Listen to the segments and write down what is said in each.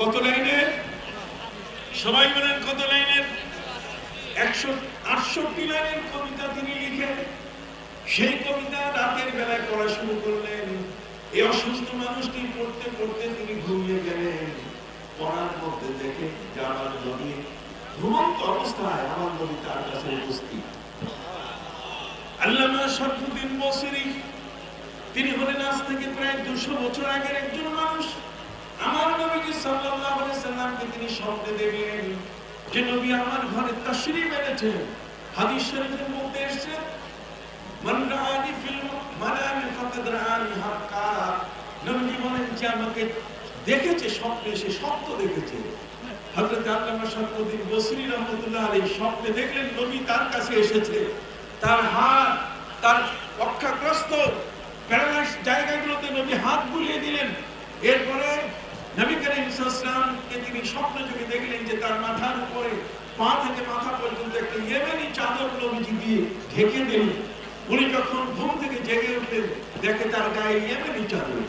কত লাইনের? সবাই বলেন কত লাইনের? একশো আটষট্টি লাইনের কবিতা তিনি লিখে সেই কবিতা রাতের বেলায় পড়া শুরু করলেন। এই অসুস্থ মানুষটি পড়তে পড়তে তিনি ঘুমিয়ে গেলেন। পড়ার মধ্যে দেখে আমার নদী ঘুমন্ত অবস্থায় আমার নদী তার কাছে উপস্থিত। আল্লামা শরফুদ্দিন বসরি, তিনি হলেন আজ থেকে প্রায় দুশো বছর আগের একজন মানুষ। আমার নবীজি সাল্লাল্লাহু আলাইহি সাল্লামকে তিনি স্বপ্নে দেখলেন যে নবী আমার ঘরে তাশরীফ এনেছেন হাদিস শরীফের মধ্যে এসেছে, মান রাআনি ফিল মানামি ফাকাদ রাআনি হাক্কা নবী বলেন যে আমাকে দেখেছে, স্বপ্নে সে সত্য দেখেছে। হযরত আল্লামা শরফুদ্দিন বসরি রাহমাতুল্লাহ আলাইহি স্বপ্নে দেখলেন নবী তার কাছে এসেছে। তার হাত, তার পক্ষাগ্রস্ত প্যারালাইজ জায়গাগুলোতে নবী হাত বুলিয়ে দিলেন। এরপরে নবী করিম তিনি দেখলেন যে তার মাথার উপরে পা থেকে মাথা পর্যন্ত একটা ইয়েমেনি চাদর নবীজি দিয়ে ঢেকে দিলেন। উনি যখন ঘুম থেকে জেগে উঠলেন, দেখে তার গায়ে ইয়েমেনি চাদর।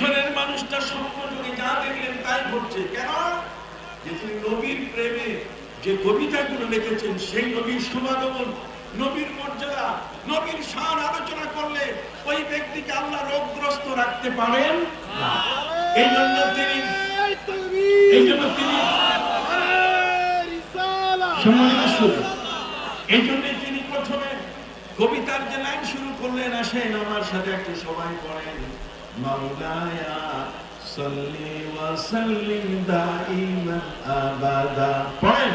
মনে মানুষটা স্বপ্ন যা দেখলেন তাই ঘটছে। কেন? যে নবীর প্রেমে যে কবিতাগুলো লিখেছেন সেই নবীর সমাগমন নবীর মর্যাদা, নবীর শান আলোচনা করলে ওই ব্যক্তিকে আল্লাহ রোগগ্রস্ত রাখতে পারেন? এই জন্য তিনি এই জন্য তিনি এই জন্য তিনি প্রথমে কবিতার যে লাইন শুরু করলেন, আসেন আমার সাথে একটু সবাই পড়েন। মাওলায়া সাল্লি ওয়া সাল্লিম দাইমান আবাদা। পড়েন?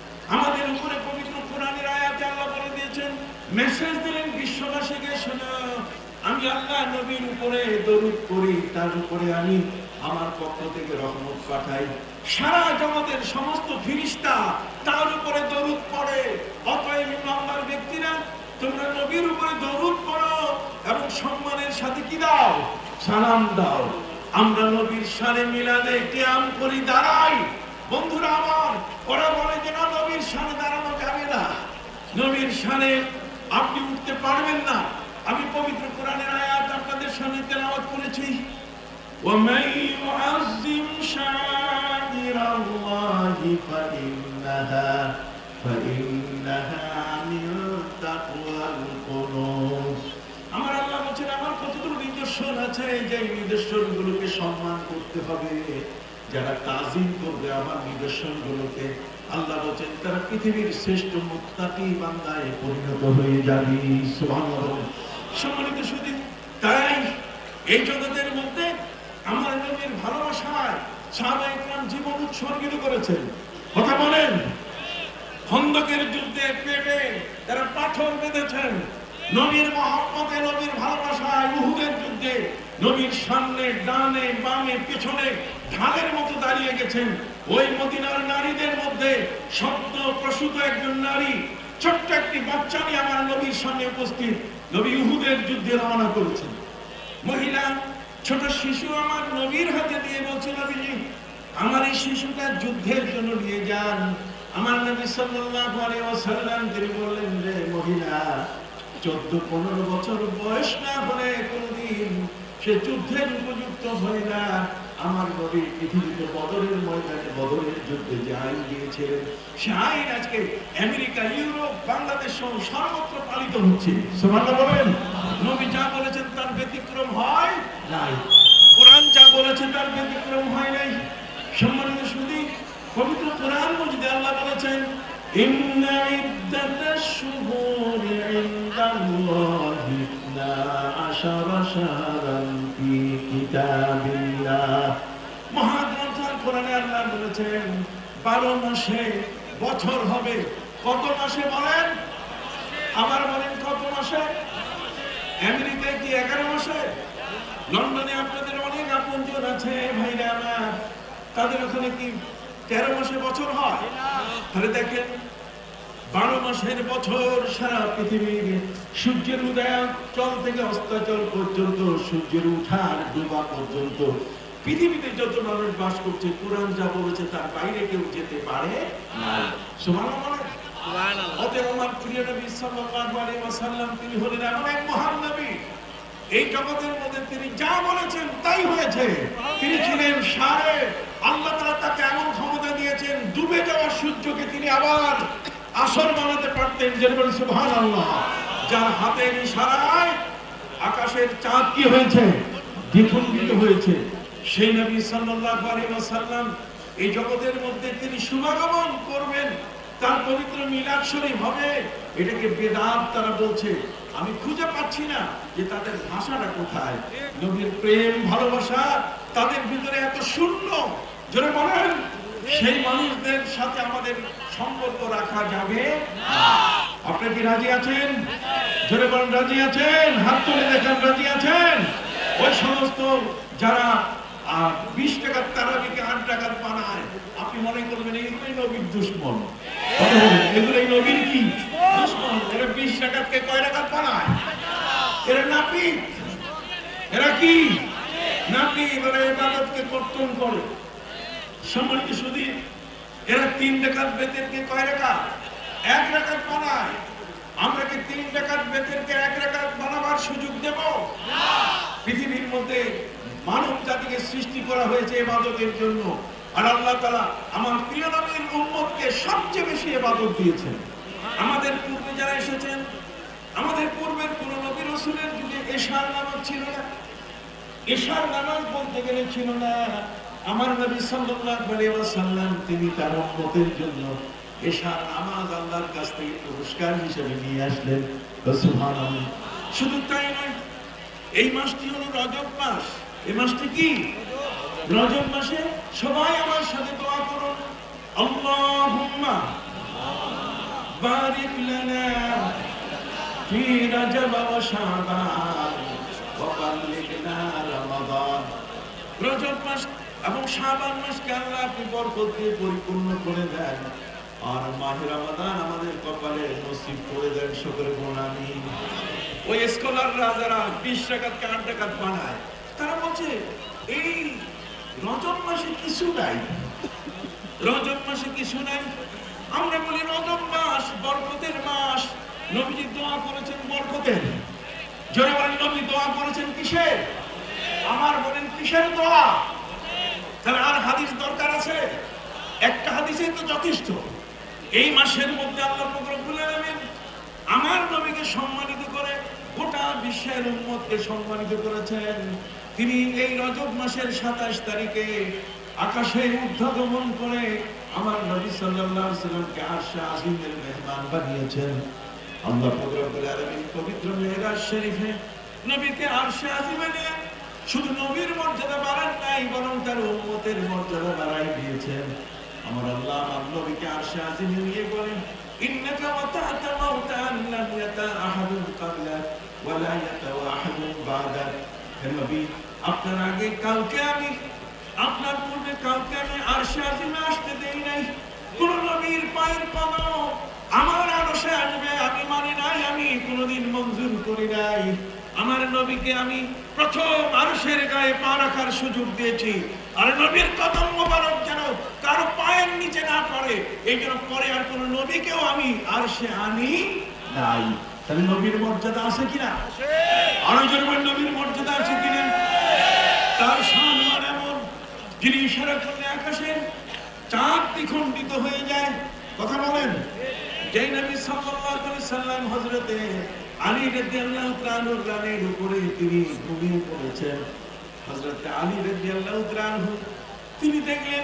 আমাদের উপরে পবিত্র কোরআনের আয়াতে আল্লাহ বলে দিয়েছেন, মেসেজ দিলেন বিশ্ববাসীকে শোনো, আমি আল্লাহ নবীর উপরে দরুদ করি তার উপরে আমি আমার পক্ষ থেকে রহমত পাঠাই। সারা জগতের সমস্ত ফিরিস্তা তার উপরে দরুদ পড়ে। অতএব ইমানদার ব্যক্তিরা, তোমরা নবীর উপরে দরুদ পড়ো এবং সম্মানের সাথে কি দাও? সালাম দাও। আমরা নবীর সানে মিলাদে কিয়াম করি, দাঁড়াই। বন্ধুরা আমার ওরা বলে যে না নবীর সানে দাঁড়ানো যাবে না নবীর সানে আপনি উঠতে পারবেন না আমি পবিত্র কোরআনের আয়াত আপনাদের সামনে তেলাওয়াত করেছি ومن يعظم شعائر الله فإنها فإنها من تقوى القلوب আমার আল্লাহ বলছেন আমার কতগুলো নিদর্শন আছে যে নিদর্শনগুলোকে সম্মান করতে হবে যারা তাজিম করবে আমার নিদর্শনগুলোকে, আল্লাহ বলছেন, তারা পৃথিবীর শ্রেষ্ঠ মুক্তাকি বান্দায় পরিণত হয়ে যাবে। সম্মানিত শুধু তাই এই জগতের মধ্যে আমার নবীর ভালোবাসায় জীবন উৎসর্গিত করেছেন। কথা বলেন। খন্দকের যুদ্ধে পেটে তারা পাথর বেঁধেছেন। নবীর মহব্বতে নবীর ভালোবাসায় উহুদের যুদ্ধে নবীর সামনে, ডানে, বামে, পেছনে ঢালের মতো দাঁড়িয়ে গেছেন। ওই মদিনার নারীদের মধ্যে শব্দ প্রসূত একজন নারী, ছোট্ট একটি বাচ্চা নিয়ে আমার নবীর সামনে উপস্থিত। নবী উহুদের যুদ্ধে রওনা করেছেন। মহিলা, ছোট শিশু আমার নবীর হাতে দিয়ে বলছে নবীজি, আমার এই শিশুটা যুদ্ধের জন্য নিয়ে যান। আমার নবী সাল্লাল্লাহু আলাইহি ওয়াসাল্লাম তিনি বললেন যে মহিলা, চোদ্দ, পনেরো বছর বয়স না হলে কোনদিন সে যুদ্ধের উপযুক্ত হয় না আমার নবী পৃথিবীতে বদলের ময়দানে বদলের যুদ্ধে যে আইন দিয়েছিলেন, সে আইন আজকে আমেরিকা, ইউরোপ, বাংলাদেশ সহ সর্বত্র পালিত হচ্ছে। বলেন, নবী যা বলেছেন তার ব্যতিক্রম হয় নাই। কোরআন যা বলেছে তার ব্যতিক্রম হয় নাই। সম্মানিত শুধু পবিত্র কোরআন মজিদে আল্লাহ বলেছেন আশা বাসা কত মাসে বলেন? আবার বলেন কত মাসে? এমনিতে কি এগারো মাসে? লন্ডনে আপনাদের অনেক আপনজন আছে, ভাইরা আমার। তাদের ওখানে কি তেরো মাসে বছর হয়? তাহলে দেখেন বারো মাসের বছর সারা পৃথিবীর সূর্যের উদয়াচল থেকে অস্তাচল পর্যন্ত সূর্যের উঠার ডোবা পর্যন্ত। পৃথিবীতে যত মানুষ বাস করছে কোরআন যা বলেছে তার বাইরে কেউ যেতে পারে না। সুবহানাল্লাহ। অতএব আমার প্রিয় নবী সাল্লাল্লাহু আলাইহি ওয়াসাল্লাম তিনি হলেন এমন এক মহান নবী। এই জগতের মধ্যে তিনি যা বলেছেন তাই হয়েছে। তিনি ছিলেন সারে। আল্লাহ তাআলা তাকে এমন ক্ষমতা দিয়েছেন ডুবে যাওয়া সূর্যকে তিনি আবার আসর বানাতে পারতেন যে বলে সুবহানাল্লাহ। যার হাতের ইশারায় আকাশের চাঁদ কি হয়েছে? দ্বিখণ্ডিত হয়েছে। সেই নবী সাল্লাল্লাহু আলাইহি ওয়াসাল্লাম এই জগতের মধ্যে তিনি শুভাগমন করবেন, তার পবিত্র মিলাদ শরীফ হবে। এটাকে বেদাত তারা বলছে। আমি খুঁজে পাচ্ছি না যে তাদের ভাষাটা কোথায়। নবীর প্রেম, ভালোবাসা তাদের ভিতরে এত শূন্য। জোরে বলেন সেই মানুষদের সাথে আমাদের সম্পর্ক রাখা যাবে। আপনি কি রাজি আছেন? জোরে বলেন, রাজি আছেন? হাত তুলে দেখেন, রাজি আছেন? ওই সমস্ত যারা বিশ টাকার তারাবিকে আট টাকার বানায়, আপনি মনে করবেন নবীর দুশ্মন। এগুলোই নবীর কি? দুশ্মন। এরা বিশ কয় টাকার বানায়? এরা নাপিত। এরা কি? নাপিত। এরা কর্তন করে। সম্মানিত শুধু এরা তিন টাকার বেতেরকে কয় টাকা এক টাকার বানায় আমরা কি তিন টাকার বেতেরকে এক টাকার বানাবার সুযোগ দেব? পৃথিবীর মধ্যে মানব জাতিকে সৃষ্টি করা হয়েছে এবাদতের জন্য। আর আল্লাহ তাআলা আমার প্রিয় নবীর উম্মতকে সবচেয়ে বেশি এবাদত দিয়েছেন। আমাদের পূর্বে যারা এসেছেন, আমাদের পূর্বের কোন নবী রসুলের যুগে এশার নামাজ ছিল না। এশার নামাজ বলতে গেলে ছিল না। আমার নবী ওয়াসাল্লাম, তিনি তার উম্মতের জন্য এশার আল্লাহর কাছ থেকে পুরস্কার হিসেবে নিয়ে আসলেন। শুধু তাই নয়, এই মাসটি হলো রজব মাস। এই মাসটি কি? রজব মাসে সবাই আমার সাথে দোয়া আল্লাহুম্মা বারিক লানা ফি রজব ওয়া শাবান, ওয়া রমাদান। রজব মাস এবং শাবান মাসকে আল্লাহ আপনি বরকত দিয়ে পরিপূর্ণ করে দেন? আর মাহে রমাদান আমাদের কপালে নসিব করে দেন, সকলে বলুন আমিন। ওই স্কলাররা যারা বিশ টাকাকে আট টাকা বানায়, তারা বলছে, এই রজব মাসে কিছু নাই। রজব মাসে কিছু নাই। আমরা বলি, রজব মাস, বরকতের মাস। নবীজি দোয়া করেছেন বরকতের। জোরে বলেন, নবী দোয়া করেছেন কিসের? আমার বলেন, কিসের দোয়া? তাহলে আর হাদিস দরকার আছে? একটা হাদিসেই তো যথেষ্ট। এই মাসের মধ্যে আল্লাহ রব্বুল আলামিন আমার নবীকে সম্মানিত করে গোটা বিশ্বের উম্মতকে সম্মানিত করেছেন। তিনি এই রজব মাসের সাতাশ তারিখে আকাশে ঊর্ধ্বগমন করে আমার নবী সাল্লাল্লাহু সাল্লামকে আরশে আজিমের মেহমান বানিয়েছেন। আল্লাহ রব্বুল আলামিন পবিত্র মেহরাজ শরীফে নবীকে আরশে আজিমে নিয়ে শুধু নবীর মর্যাদা বাড়ান নাই, বরং তার উম্মতের মর্যাদা বাড়াই দিয়েছেন। আমার আল্লাহ আমার নবীকে আরশে আজিমে নিয়ে বলেন আমি মানি নাই, আমি কোনোদিন মঞ্জুর করি নাই। আমার নবীকে আমি প্রথম আরশের গায়ে পা রাখার সুযোগ দিয়েছি। আর নবীর কদম মোবারক যেন কারও পায়ের নিচে না পড়ে, এই জন্য পরে আর কোন নবীকেও আমি আরশে আনি নাই। তাহলে নবীর মর্যাদা আছে কিনা? আরও জনগণ নবীর মর্যাদা আছে কিনা তার সম্মান এমন, যিনি ইশারা করলে আকাশের চাঁদ দ্বিখণ্ডিত হয়ে যায়। কথা বলেন? যেই নবী সাল্লাল্লাহু আলাইহি সাল্লাম হযরতে আলী রাদিয়াল্লাহু তাআলার গানের উপরে তিনি ঘুমিয়ে পড়েছেন। হযরতে আলী রাদিয়াল্লাহু তাআলা তিনি দেখলেন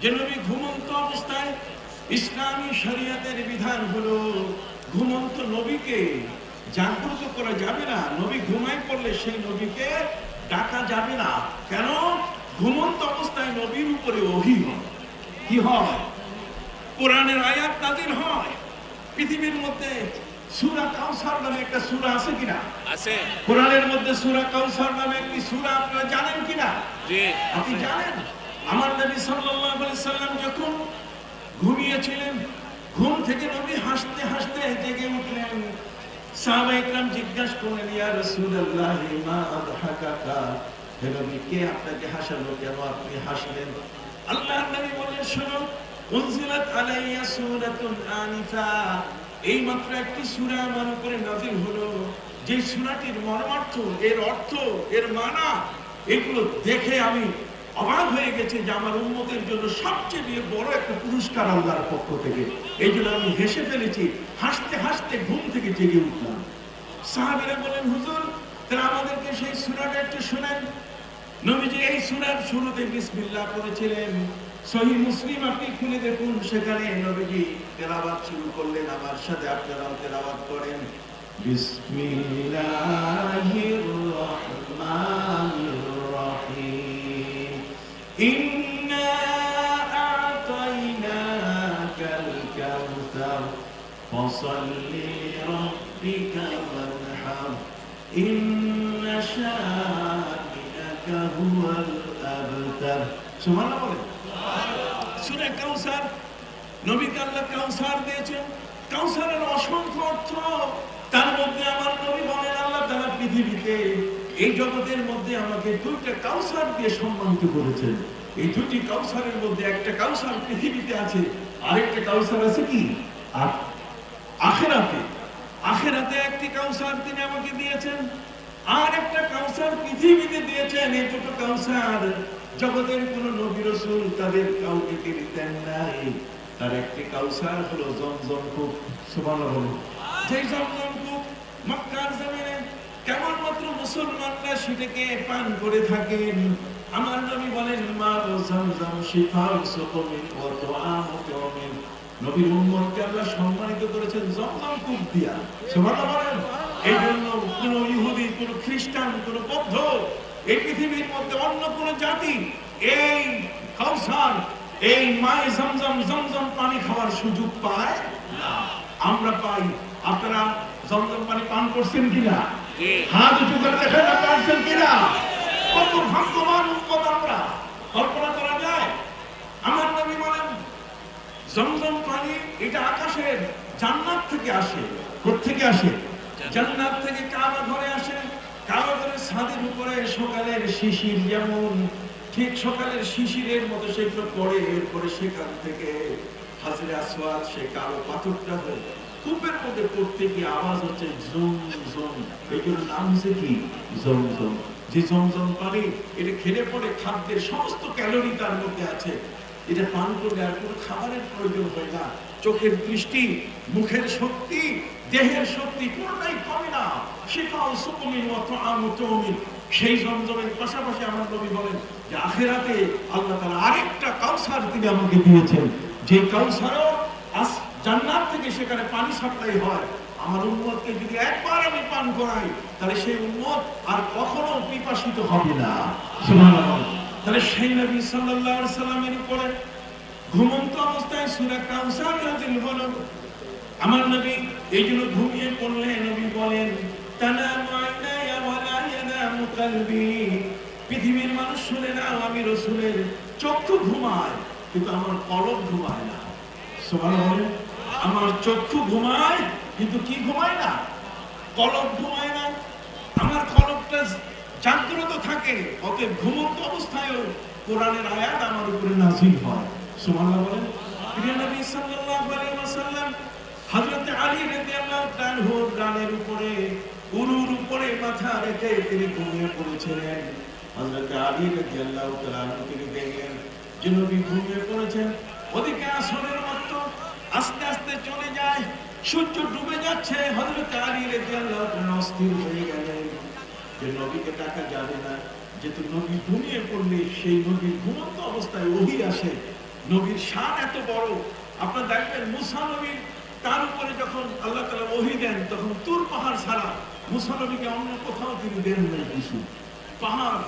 যে নবী ঘুমন্ত অবস্থায় ইসলামী শরীয়তের বিধান হলো ঘুমন্ত নবীকে জাগ্রত করা যাবে না। নবী ঘুমায় পড়লে সেই নবীকে ডাকা যাবে না। কেন? ঘুমন্ত অবস্থায় নবীর উপরে ওহী হয়। কি হয়? কোরআনের আয়াত নাজিল হয়। পৃথিবীর মধ্যে সূরা কাউসার নামে একটা সূরা আছে কিনা? আছে। কোরআনের মধ্যে সূরা কাউসার নামে একটি সূরা আপনারা জানেন কিনা? জি। আপনি জানেন? আমার নবী সাল্লাল্লাহু আলাইহি সাল্লাম যখন ঘুমিয়েছিলেন ঘুম থেকে নবী হাসতে হাসতে জেগে উঠলেন। সাহাবা ইকরাম জিজ্ঞাসা করলেন ইয়া রাসূলুল্লাহ মা আদহাকাকা হে নবী কে আপনাকে হাসালো কেন? আপনি হাসলেন। আল্লাহর নবী বললেন শুনুন উনজিলাত আলাইয়া সূরাতুন আনিফা। এই মাত্র একটি সূরা আমার উপরে নাযিল হলো। যে সূরাটির মর্মার্থ, এর অর্থ, এর মানা, এগুলো দেখে আমি অবাক হয়ে গেছে যে আমার উন্মতের জন্য সবচেয়ে বড় একটা পুরস্কার আল্লাহর পক্ষ থেকে। এই জন্য আমি হেসে ফেলেছি, হাসতে হাসতে ঘুম থেকে জেগে উঠলাম। সাহাবিরা বলেন হুজুর তারা আমাদেরকে সেই সুরাটা একটু শোনেন। নবীজি এই সুরার শুরুতে বিসমিল্লাহ করেছিলেন। সহি মুসলিম, আপনি খুলে দেখুন, সেখানে নবীজি তেলাওয়াত শুরু করলেন আমার সাথে আপনারাও তেলাওয়াত করেন। বিসমিল্লাহির সূরা কাউসার নবীকে আল্লাহ কাউসার দিয়েছেন। কাউসারের অসংখ্য অর্থ তার মধ্যে আমার নবী বলেন, আল্লাহ তারা পৃথিবীতে এই জগতের মধ্যে আমাকে দুইটা কাউসার দিয়ে সম্মানিত করেছেন। এই দুটি কাউসারের মধ্যে একটা কাউসার পৃথিবীতে আছে, আরেকটা কাউসার আছে কি? আখেরাতে আখেরাতে একটি কাউসার তিনি আমাকে দিয়েছেন আর একটা কাউসার পৃথিবীতে দিয়েছেন। এই দুটো কাউসার জগতের কোন নবী রসুল তাদের কাউকে তিনি দেন নাই। তার একটি কাউসার হলো জমজম কূপ। সুবহানাল্লাহ। বলুন যে জমজম কূপ মক্কার জমিনে কেবলমাত্র মুসলমানরা সেটাকে পান করে থাকেন। আমার নবী বলেন, মা জমজম নবীর উম্মতকে আল্লাহ সম্মানিত করেছেন জমজম কূপ দিয়া। বলেন এই জন্য ইহুদি খ্রিস্টান, কোন বৌদ্ধ এই পৃথিবীর মধ্যে অন্য কোন জাতি এই কাউসার এই মায়ে জমজম জমজম পানি খাওয়ার সুযোগ পায়? না। আমরা পাই। আপনারা জমজম পানি পান করছেন কিনা? হাত উঁচু করে দেখেন পারছেন কিনা? কত ভাগ্যবান উম্মত আমরা। কল্পনা করা যায় আমার নবী বলেন জমজম পানি এটা আকাশের জান্নাত থেকে আসে। থেকে আসে? জান্নাত। থেকে কাবা ঘরে আসে। কাবা ঘরের ছাদের উপরে সকালের শিশির যেমন, ঠিক সকালের শিশিরের মতো সেগুলো পড়ে এরপরে সেখান থেকে হাজিরে সে পাথরটা হয়ে কূপের মধ্যে পড়তে গিয়ে আওয়াজ হচ্ছে জম জম নাম হচ্ছে কি? জম জম যে পানি এটা খেলে পরে খাদ্যের সমস্ত ক্যালোরি তার মধ্যে আছে। এটা পান করলে আর কোনো খাবারের প্রয়োজন হয় না। চোখের দৃষ্টি, মুখের শক্তি, দেহের শক্তি কোনটাই কমে না। শিফাও সুকুমিন মতো আমতমিন সেই জমজমের পাশাপাশি আমার নবী বলেন যে আখেরাতে আল্লাহ তাআলা আরেকটা কাউসার তিনি আমাকে দিয়েছেন। যে কাউসারও আস জান্নাত থেকে সেখানে পানি সাপ্লাই হয়। আমার উম্মতকে যদি একবার আমি পান করাই, তাহলে সেই উম্মত আর কখনো পিপাসিত হবে না। সুবহানাল্লাহ। তাহলে সেই নবী সাল্লাল্লাহু আলাইহি সাল্লামের উপরে ঘুমন্ত অবস্থায় সূরা কাউসার নাযিল হলো। আমার নবী এই জন্য ঘুমিয়ে পড়লে নবী বলেন ইয়ানামু কলবি। পৃথিবীর মানুষ শুনে না আমি রসুলের চক্ষু ঘুমায়, কিন্তু আমার কলব ঘুমায় না। আমার চক্ষু ঘুমায়, কিন্তু কি ঘুমায় না? কলব ঘুমায় না। আমার কলবটা জাগ্রত থাকে, অতএব ঘুমন্ত অবস্থায়ও কোরআনের আয়াত আমার উপরে নাজিল হয়। সুবহানাল্লাহ বলেন, প্রিয় নবী সাল্লাল্লাহু আলাইহি ওয়াসাল্লাম হযরত আলী রাদিয়াল্লাহু তাআলার রানের উপরে, উরুর উপরে মাথা রেখে তিনি ঘুমিয়ে পড়েছিলেন। হযরত আলী রাদিয়াল্লাহু তাআলা তিনি দেখলেন যে নবী ঘুমিয়ে পড়েছেন। ওদিকে আসরের মাত্র আস্তে আস্তে চলে যায়, সূর্য ডুবে যাচ্ছে, হযরত আলী রাদিয়াল্লাহু তাআলা অস্থির হয়ে গেলেন। যে নবীকে ডাকা যাবে না যেহেতু নবী ঘুমিয়ে পড়লে সেই নবীর ঘুমন্ত অবস্থায় ওহি আসে। নবীর শান এত বড়। আপনার দেখবেন মুসা নবীর তার উপরে যখন আল্লাহ তালা ওহি দেন, তখন তুর পাহাড় ছাড়া মুসা নবীকে অন্য কোথাও তিনি দেন নাই কিছু। পাহাড়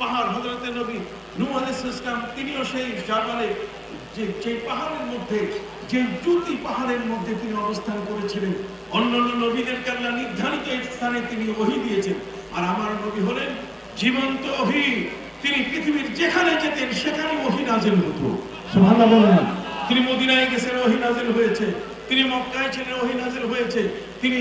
পাহাড় হজরতে নবী নূহ আলাইহিস তিনিও সেই জাবালে যে যে পাহাড়ের মধ্যে, যে জুতি পাহাড়ের মধ্যে তিনি অবস্থান করেছিলেন। অন্যান্য নবী স্থানে তিনি ওহি দিয়েছেন। আর আমার নবী হলেন জীবন্ত ওহি তিনি পৃথিবীর যেখানে যেতেন সেখানে ওহি নাজিল হতো। তিনি মদিনায় গেছেন ওহি নাজিল হয়েছে। তিনি মক্কায় ছিলেন ওহি নাজিল হয়েছে। তিনি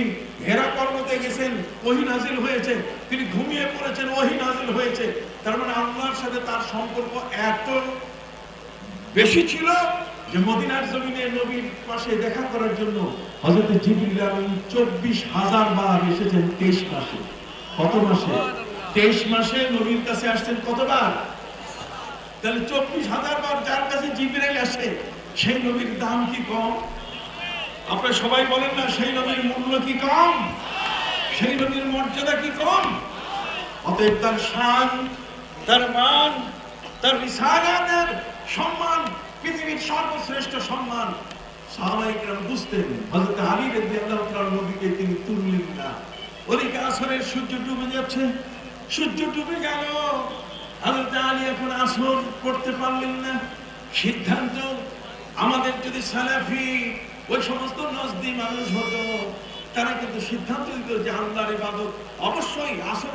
হেরা পর্বতে গেছেন ওহি নাজিল হয়েছে। তিনি ঘুমিয়ে পড়েছেন ওহি নাজিল হয়েছে। তার মানে আল্লাহর সাথে তার সম্পর্ক এত বেশি ছিল যে মদিনার জমিনে নবীর পাশে দেখা করার জন্য জিবরিল আলাইহিস চব্বিশ হাজার বার এসেছেন তেইশ মাসে। কত মাসে, তেইশ মাসে নবীর কাছে আসছেন কতবার? তাহলে চব্বিশ হাজার বার যার কাছে জিবরাইল আসে, সেই নবীর দাম কি কম? আপনারা সবাই বলেন না, সেই নবীর মূল্য কি কম? সেই নবীর মর্যাদা কি কম? অতএব তার শান, তার মান, তার রিসালাতের সম্মান, পৃথিবীর সর্বশ্রেষ্ঠ সম্মান। সাহাবাইকরাম বুঝতেন, হযরত আলী রাদিয়াল্লাহু তাআলা নবীকে তিনি তুললেন না। ওদিকে আসরের সূর্য ডুবে যাচ্ছে। সূর্য ডুবে গেল। আসর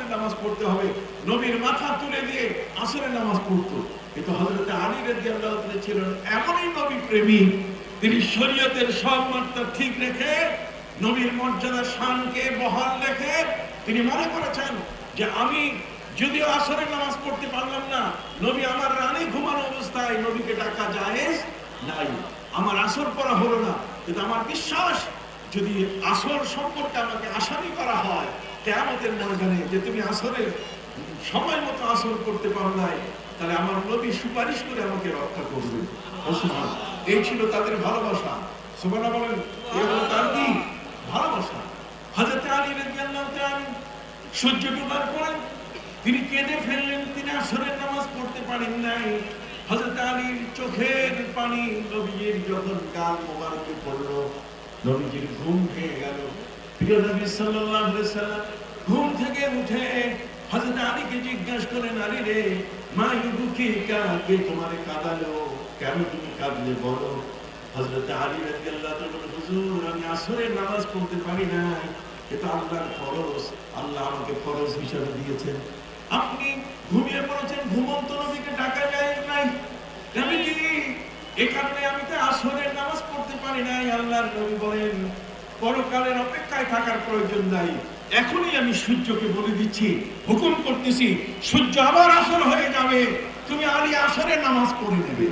নামাজ পড়তে হবে। নবীর মাথা তুলে দিয়ে আসরের নামাজ পড়তো। কিন্তু হযরত আলী ছিলেন এমনই নবী প্রেমী। তিনি শরীয়তের সব মাত্রা ঠিক রেখে নবীর মর্যাদা শানকে বহাল রেখে তিনি মনে করেছেন যে আমি যদিও আসরের নামাজ পড়তে পারলাম না, নবী আমার রানী ঘুমানো অবস্থায় নবীকে ডাকা জায়েজ নাই। আমার আসর করা হলো না। কিন্তু আমার বিশ্বাস, যদি আসর সম্পর্কে আমাকে আসামি করা হয়, কেয়ামতের ময়দানে যে তুমি আসরের সময় মতো আসর করতে পারো নাই, তাহলে আমার নবী সুপারিশ করে আমাকে রক্ষা করবে। এই ছিল তাদের ভালোবাসা। সুবহানাল্লাহ বলেন তার কি ভালোবাসা। হযরত আলী রাদিয়াল্লাহু তাআলা সূর্য ডুবার পরে তিনি কেঁদে ফেললেন, তিনি আসরের নামাজ পড়তে পারেন নাই। হযরত আলীর চোখের পানি নবীজির যখন গাল মোবারকে পড়ল, নবীজির ঘুম ভেঙে গেল। প্রিয় নবী সাল্লাল্লাহু আলাইহি সাল্লাম ঘুম থেকে উঠে হযরত আলীকে জিজ্ঞাসা করেন আলী রে মা ইউবুকি কে তোমারে কাঁদালো? কেন তুমি কাঁদলে বলো? আমি আপনি ঘুমিয়ে পড়েছেন, ঘুমন্ত নবীকে ডাকা যায় নাই। নবীজি এই কারণে আমি তো আসরের নামাজ পড়তে পারি নাই? আল্লাহর নবী বলেন, পরকালের অপেক্ষায় থাকার প্রয়োজন নাই। এখনই আমি সূর্যকে বলে দিচ্ছি, হুকুম করতেছি, সূর্য আবার আসর হয়ে যাবে। তুমি আলী আসরের নামাজ পড়ে নেবে।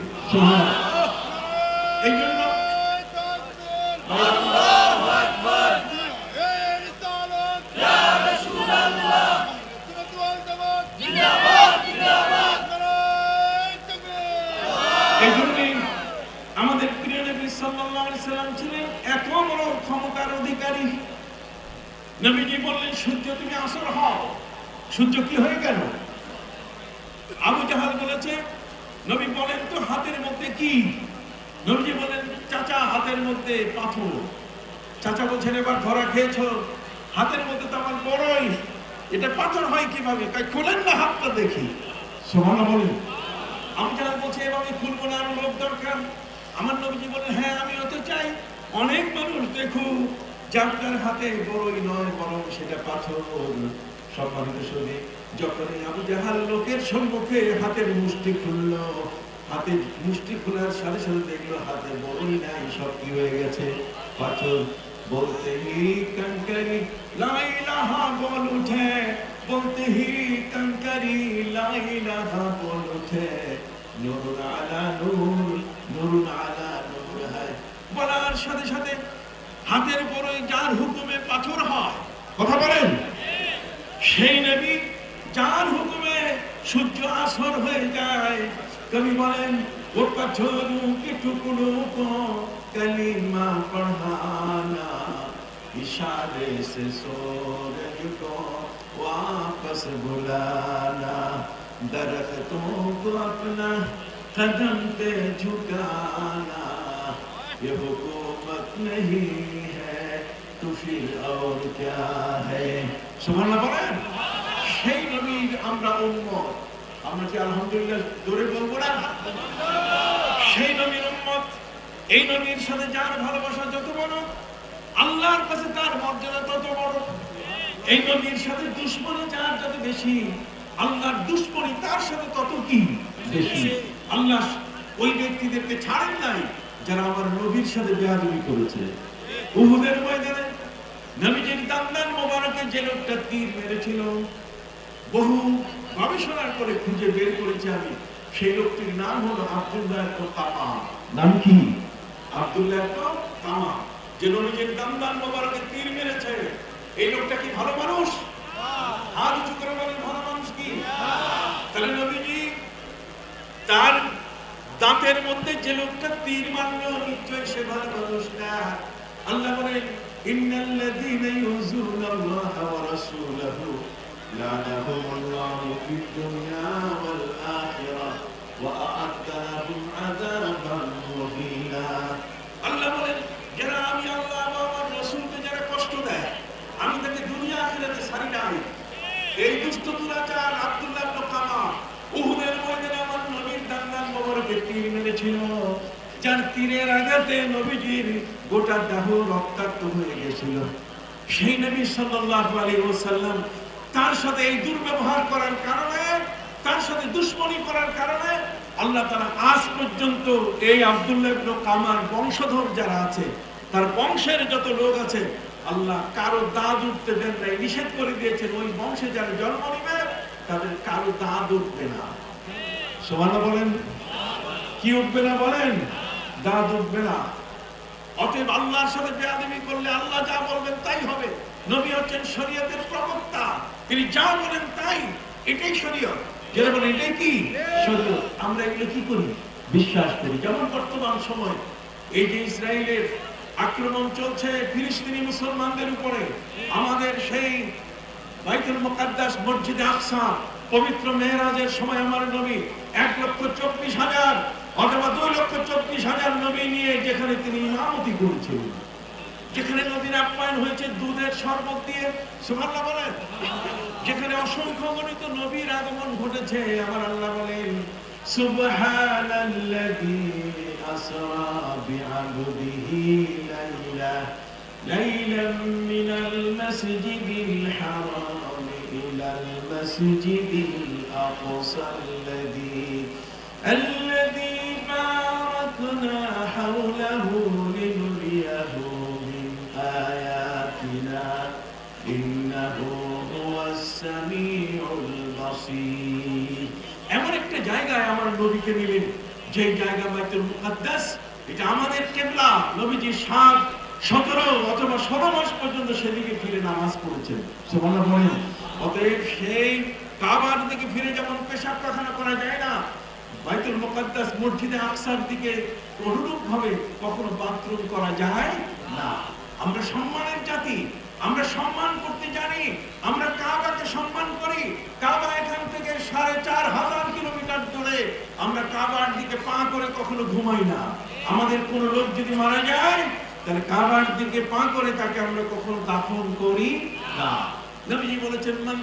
আমাদের প্রিয় নবী সাল্লাল্লাহু আলাইহি সাল্লাম ছিলেন এত বড় ক্ষমতার বললেন, সূর্য, তুমি আসর হও। সূর্য কি হয়ে গেল? আবু জাহাল বলেছে, নবী বলেন তো, হাতের মধ্যে কি? নবীজি বলেন, চাচা, হাতের মধ্যে পাথর। চাচা বলছেন, এবার ধরা খেয়েছো। হাতের মধ্যে তো আমার বড়ই এটা পাথর হয় কীভাবে? তাই খোলেন না হাতটা দেখি। সুবহানাল্লাহ বলেন। আমি যারা বলছে এভাবে খুলবো না আরও লোক দরকার। আমার নবীজি বলেন হ্যাঁ আমি হতে চাই। অনেক মানুষ দেখুক, যার হাতে বড়ই নয়, বরং সেটা পাথর। সম্মানিত সঙ্গে যখন আবু জাহাল লোকের সম্মুখে হাতের মুষ্টি খুলল হাতে মুষ্টি খোলার সাথে সাথে দেখল হাতে বড়ই নাই, সব কি হয়ে গেছে? পাথর বলতে হি লাইলাহা বল উঠে। বলতে হি লাইলাহা বল উঠে। নূর আলা নূর নূর আলা নূর বলার সাথে সাথে হাতের বড়ই যার হুকুমে পাথর হয়, কথা বলেন? সেই নবী যার হুকুমে সূর্য আসর হয়ে যায়। কবি বলেন वो पत्थरों के टुकड़ों को कलीमा पढ़ाना इशारे से सूरज को वापस बुलाना दरख्तों को अपना कदम पे झुकाना ये हुकूमत नहीं है तो फिर और क्या है সুবহানাল্লাহ বলেন সেই নবীর আমরা উম্মত আমরা কি আলহামদুলিল্লাহ জোরে বলব না? সেই নবীর উম্মত এই নবীর সাথে যার ভালোবাসা যত বড় আল্লাহর কাছে তার মর্যাদা তত বড়। এই নবীর সাথে দুশ্মনী যার যত বেশি আল্লাহর দুশ্মনী তার সাথে তত কি? বেশি। আল্লাহ ওই ব্যক্তিদেরকে ছাড়েন নাই যারা আমার নবীর সাথে বেয়াদবি করেছে। উহুদের ময়দানে নবীজির দান্দান মোবারকে যে লোকটা তীর মেরেছিল বহু গবেষণার করে খুঁজে বের করেছি আমি। সেই লোকটির নাম হলো আব্দুল্লাহ তামা। নাম কি? আব্দুল্লাহ তামা যে নবীজির মোবারকে তীর মেরেছে। এই লোকটা কি ভালো মানুষ? হাত উঁচু করে বলেন ভালো মানুষ কি? তাহলে নবীজি তার দাঁতের মধ্যে যে লোকটা তীর মারলো নিশ্চয়ই সে ভালো মানুষ না। আল্লাহ বলেন ইন্নাল্লাযীনা ইউযুনাল্লাহ ওয়া রাসূলাহু। লানাহুমুল্লাহু ফিদ দুনিয়া ওয়াল আখিরাহ ওয়া আ'আদ্দা লাহুম আযাবান আল্লাহ বলেন, যারা আমি আল্লাহ আমার রাসূলকে যারা কষ্ট দেয়, আমি তাকে দুনিয়া আখিরাতে ছাড়ি নাই। এই দুষ্ট দুরাচার আব্দুল্লাহ কামা উহুদের ময়দানে আমার নবীর দান্দান মোবারকে তীর মেরেছিল, যার তীরের আঘাতে নবীজির গোটা দেহ রক্তাক্ত হয়ে গেছিল। সেই নবী সাল্লাল্লাহু আলাইহি ওয়াসাল্লাম তার সাথে এই দুর্ব্যবহার করার কারণে, তার সাথে দুশ্মনী করার কারণে আল্লাহ তারা আজ পর্যন্ত এই আব্দুল্লাহ কামার বংশধর যারা আছে, তার বংশের যত লোক আছে, আল্লাহ কারও দাঁত উঠতে দেন নাই, নিষেধ করে দিয়েছেন, ওই বংশে যারা জন্ম নিবে, তাদের কারও দাঁত উঠবে না। সমান বলেন। কি উঠবে না বলেন? দাঁত উঠবে না। অতএব আল্লাহর সাথে বেয়াদবি করলে আল্লাহ যা বলবেন তাই হবে। নবী হচ্ছেন শরীয়তের প্রবক্তা। তিনি যা বলেন তাই, এটাই শরীয়ত। এটাই কি? শরীয়ত, আমরা এগুলো কি করি? বিশ্বাস করি। যেমন বর্তমান সময় এই যে ইসরায়েলের আক্রমণ চলছে ফিলিস্তিনি মুসলমানদের উপরে, আমাদের সেই বাইতুল মুকাদ্দাস মসজিদে আকসা, পবিত্র মেহরাজের সময় আমার নবী এক লক্ষ চব্বিশ হাজার অথবা দুই লক্ষ চব্বিশ হাজার নবী নিয়ে যেখানে তিনি ইমামতি করেছিলেন। যেখানে নদীর আপ্যায়ন হয়েছে দুধের শরবত দিয়ে সুবহানাল্লাহ বলেন যেখানে অসংখ্য গণিত নবীর আগমন ঘটেছে আমার আল্লাহ বলেন সুবহানাল্লাযী আসরা বিআবদিহি লাইলা ليلا من المسجد الحرام إلى المسجد الأقصى الذي الذي باركنا এমন একটা জায়গায় আমার নবীকে নিলেন। যে জায়গা বাইতুল মুকাদ্দাস, এটা আমাদের কেবলা। নবীজি সাত, সতেরো অথবা ষোলো মাস পর্যন্ত সেদিকে ফিরে নামাজ পড়েছেন। অতএব সেই কাবার দিকে ফিরে যেমন পেশাব করা যায় না, বাইতুল মুকাদ্দাস মসজিদে আকসার দিকে কখনো বাথরুম করা যায় না। আমরা সম্মানের জাতি আমরা সম্মান করতে জানি, আমরা কাবাকে সম্মান করি। কাবা এখান থেকে সাড়ে চার হাজার কিলোমিটার দূরে। আমরা কাবার দিকে পা করে কখনো ঘুমাই না। আমাদের কোন লোক যদি মারা যায়, তাহলে কাবার দিকে পা করে তাকে আমরা কখনো দাফন করি না। নবীজি বলেছেন, মান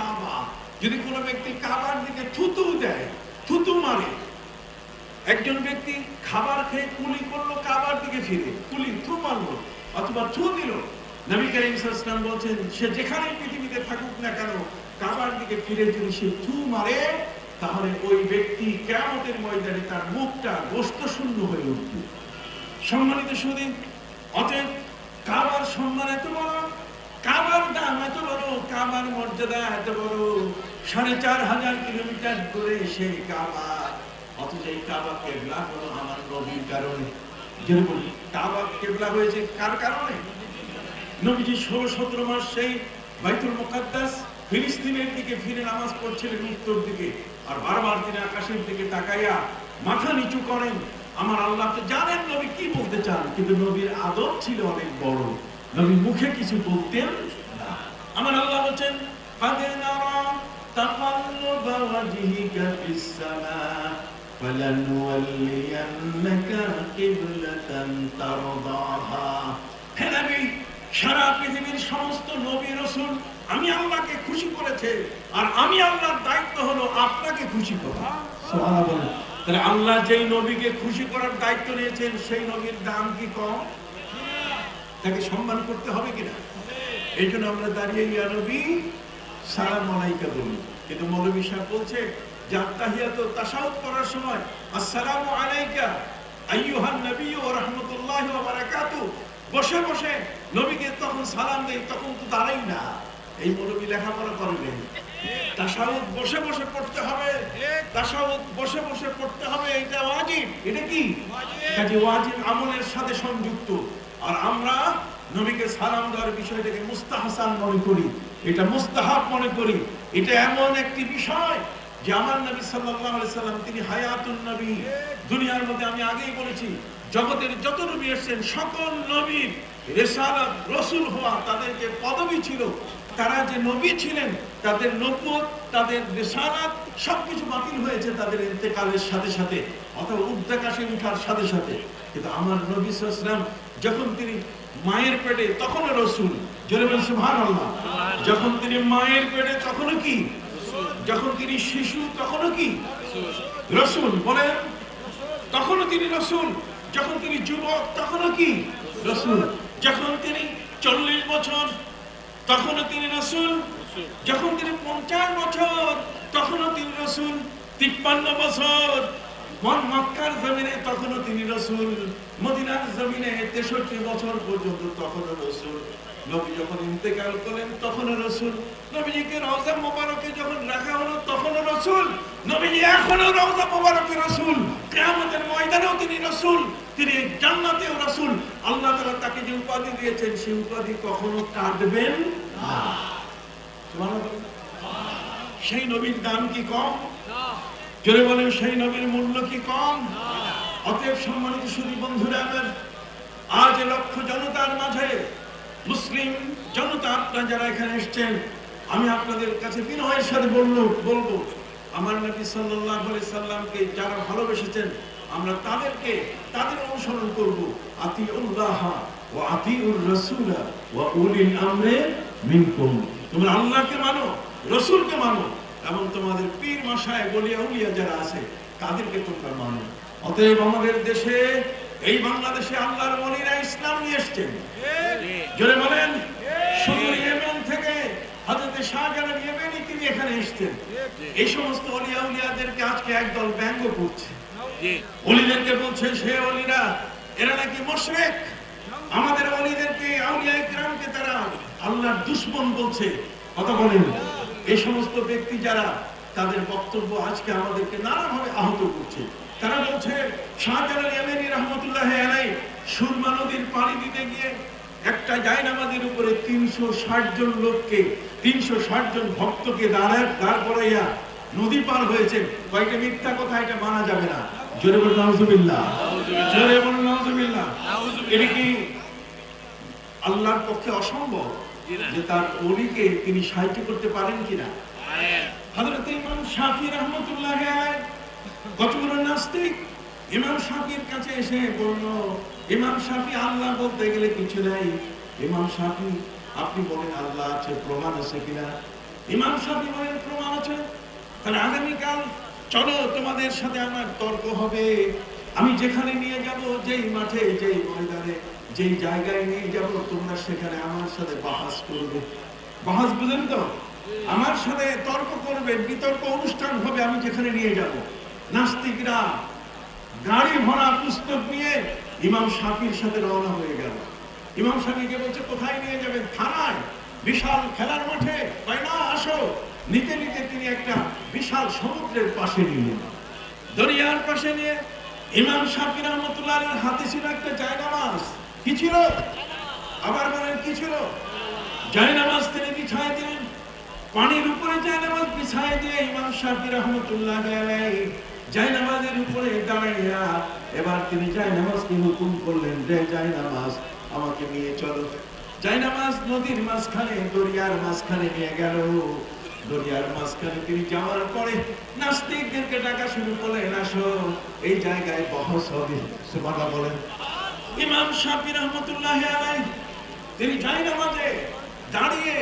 কাবা। যদি কোনো ব্যক্তি কাবার দিকে থুতু দেয়, থুতু মারে, একজন ব্যক্তি খাবার খেয়ে কুলি করল, কাবার দিকে ফিরে, কুলি থু মারলো, অথবা থু দিল নবী করিম সাল্লাম বলছেন, সে যেখানে পৃথিবীতে থাকুক না কেন, কাবার দিকে ফিরে যদি সে থু মারে, তাহলে ওই ব্যক্তি কেমতের ময়দানে তার মুখটা গোস্ত শূন্য হয়ে উঠবে। সম্মানিত সুদীন অতএব কাবার সম্মান এত বড়, কাবার দাম এত বড়, কাবার মর্যাদা এত বড়, সাড়ে চার হাজার কিলোমিটার দূরে সেই কাবা, অথচ এই কাবা কেবলা হলো আমার নবীর কারণে। যেরকম কাবা কেবলা হয়েছে, কার কারণে? নবীজি ষোলো সতেরো মাস সেই বাইতুল মুকাদ্দাস ফিলিস্তিনের দিকে ফিরে নামাজ পড়ছিলেন উত্তর দিকে। আর বারবার তিনি আকাশের দিকে তাকাইয়া মাথা নিচু করেন। আমার আল্লাহ তো জানেন নবী কি বলতে চান, কিন্তু নবীর আদর ছিল অনেক বড়। নবী মুখে কিছু বলতেন আমার আল্লাহ বলছেন কাদে নারা তাকাল্লুব ওয়াজহিকা ফিস সামা ফালানুওয়াল্লিয়ান্নাকা কিবলাতান তারদাহা। হে নবী সারা পৃথিবীর সমস্ত নবী রসুল আমি আল্লাহকে খুশি করেছে আর আমি আল্লাহর দায়িত্ব হলো আপনাকে খুশি করা। তাহলে আল্লাহ যেই নবীকে খুশি করার দায়িত্ব নিয়েছেন সেই নবীর দাম কি কম? তাকে সম্মান করতে হবে কিনা? এই জন্য আমরা দাঁড়িয়ে ইয়া নবী সালাম আলাইকা বলি। কিন্তু মৌলবী সাহেব বলছে যে আত্তাহিয়াত তাশাহুদ করার সময় আসসালামু আলাইকা আইয়ুহান নবী ওয়া রাহমাতুল্লাহি ওয়া বসে বসে নবীকে তখন সালাম দেই, তখন তো দাঁড়াই না। এই মৌলবী লেখাপড়া করেন তাশাহুদ বসে বসে পড়তে হবে। তাশাহুদ বসে বসে পড়তে হবে, এটা ওয়াজিব। এটা কি? ওয়াজিব আমলের সাথে সংযুক্ত। আর আমরা নবীকে সালাম দেওয়ার বিষয়টাকে মুস্তাহাসান মনে করি। এটা মুস্তাহাব মনে করি। এটা এমন একটি বিষয় যে আমার নবী সাল্লাল্লাহু আলাইহি সাল্লাম, তিনি হায়াতুন নবী। দুনিয়ার মধ্যে আমি আগেই বলেছি, জগতের যত নবী এসেছেন, সকল নবীর রেসালাত রসুল হওয়া তাদের যে পদবী ছিল। তারা যে নবী ছিলেন, তাদের নবুয়ত তাদের রেসালাত বাতিল হয়েছে তাদের ইন্তেকালের সাথে সাথে, অথবা উদ্যাকাশে উঠার সাথে সাথে। কিন্তু আমার নবী সাল্লাম, যখন তিনি মায়ের পেটে, তখনও রসুল। যখন তিনি মায়ের পেটে, তখনও কি? যখন তিনি শিশু, তখনও কি? রসুল বলেন, তখনও তিনি রসুল। যখন তিনি যুবক, তখনও কি? রসুল। যখন তিনি চল্লিশ বছর, তখনও তিনি রসুল। যখন তিনি পঞ্চাশ বছর, তখনও তিনি রসুল। তিপ্পান্ন বছর মক্কার জমিনে তখনও তিনি রসুল। মদিনার জমিনে তেষট্টি বছর পর্যন্ত তখনও রসুল। নবী যখন ইন্তেকাল তখনও রসুল। রওজা মোবারকে যখন রাখা হলো, তখনও রসুল। রওজা মোবারকে রসুল। কিয়ামতের ময়দানেও তিনি রসুল। তিনি জান্নাতেও রসুল। আল্লাহ তাআলা তাকে যে উপাধি দিয়েছেন সেই উপাধি কখনো কাটবেন সেই নবীর দাম কি কম? জোরে বলেন, সেই নবীর মূল্য কি কম? অতএব সম্মানিত সুদী বন্ধুরা আমার, আজ লক্ষ জনতার মাঝে, মুসলিম জনতা আপনারা যারা এখানে এসেছেন, আমি আপনাদের কাছে বিনয়ের সাথে বলল, বলব, আমার নবী আলাইহি সাল্লামকে যারা ভালোবেসেছেন, আমরা তাদেরকে, তাদের অনুসরণ করব, আতিউল্লাহ ওয়া আতিউর রাসূল ওয়া উলিল আমরে মিনকুম। তোমরা আল্লাহকে মানো, রসুলকে মানো এবং তোমাদের পীর মাসায় বলিয়া উলিয়া যারা আছে, তাদেরকে তোমরা মানো। অতএব আমাদের দেশে, এই বাংলাদেশে আল্লাহর মনিরা ইসলাম নিয়ে এসছেন। জোরে বলেন শুধু ইয়েমেন থেকে তিনি এখানে এসেছেন। এই সমস্ত অলিয়া উলিয়াদেরকে আজকে একদল ব্যঙ্গ করছে। অলিদেরকে বলছে, সে অলিরা, এরা নাকি মুশরিক? আমাদের অলিদেরকে আউলিয়া ইকরামকে তারা আল্লাহর দুশমন বলছে। কথা বলেন। এই সমস্ত ব্যক্তি যারা তাদের বক্তব্য আজকে আমাদেরকে নানাভাবে আহত করছে। তারা বলছে শাহজালাল ইয়ামানি রহমতুল্লাহ আলাই সুরমা নদীর পানি দিতে গিয়ে একটা জায়নামাজের উপরে তিনশো ষাট জন লোককে তিনশো ষাট জন ভক্তকে দাঁড়ায় দাঁড় করাইয়া নদী পার হয়েছে। কয়েকটা মিথ্যা কথা এটা মানা যাবে না। জোরে বলুন নাউজুবিল্লাহ। জোরে বলুন নাউজুবিল্লাহ। এটা কি আল্লাহর পক্ষে অসম্ভব? যে তার অলিকে তিনি সাহায্য করতে পারেন কিনা। হযরত ইমাম শাফি রহমতুল্লাহ নাস্তিক ইমাম শাফির কাছে এসে বলল, ইমাম শাফি আল্লাহ বলতে গেলে কিছু নাই। ইমাম শাফি, আপনি বলেন আল্লাহ আছে, প্রমাণ আছে কিনা? ইমাম শাফি বলেন, প্রমাণ আছে। তাহলে আগামীকাল চলো, তোমাদের সাথে আমার তর্ক হবে। আমি যেখানে নিয়ে যাব, যেই মাঠে, যেই ময়দানে যেই জায়গায় নিয়ে যাব তোমরা, সেখানে আমার সাথে বাহাস করবে। বাহাস বুঝেন তো? আমার সাথে তর্ক করবে, বিতর্ক অনুষ্ঠান হবে, আমি যেখানে নিয়ে যাব। নাস্তিকরা গাড়ি ভরা পুস্তক নিয়ে ইমাম শাফির সাথে রওনা হয়ে গেল। ইমাম শাফিকে বলছে, কোথায় নিয়ে যাবেন? থানায়? বিশাল খেলার মাঠে? না আসো। নিতে নিতে তিনি একটা বিশাল সমুদ্রের পাশে নিলেন। দরিয়ার পাশে নিয়ে ইমাম শাফি রহমতুল্লাহ হাতে ছিল একটা জায়নামাজ কি ছিল? আবার বলেন, কি ছিল? জায়নামাজ তিনি বিছায় দিলেন। পানির উপরে জায়নামাজ বিছায় দিয়ে ইমাম শাফি রহমতুল্লাহ জায়নামাজের উপরে দাঁড়াইয়া এবার তিনি জায়নামাজকে হুকুম করলেন, যে জায়নামাজ আমাকে নিয়ে চলো। জায়নামাজ নদীর মাঝখানে, দরিয়ার মাঝখানে নিয়ে গেল। দরিয়ার মাঝখানে তিনি যাওয়ার পরে নাস্তিকদেরকে ডাকা শুরু করলেন, আসো, এই জায়গায় বহস হবে। সুবহানাল্লাহ বলেন। ইমাম শাফি রহমতুল্লাহ তিনি জায়নামাজে দাঁড়িয়ে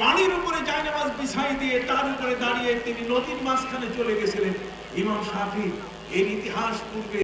পানির উপরে জায়নামাজ বিছাই দিয়ে তার উপরে দাঁড়িয়ে তিনি নদীর মাঝখানে চলে গেছিলেন। ইমাম শাফি এর ইতিহাস পূর্বে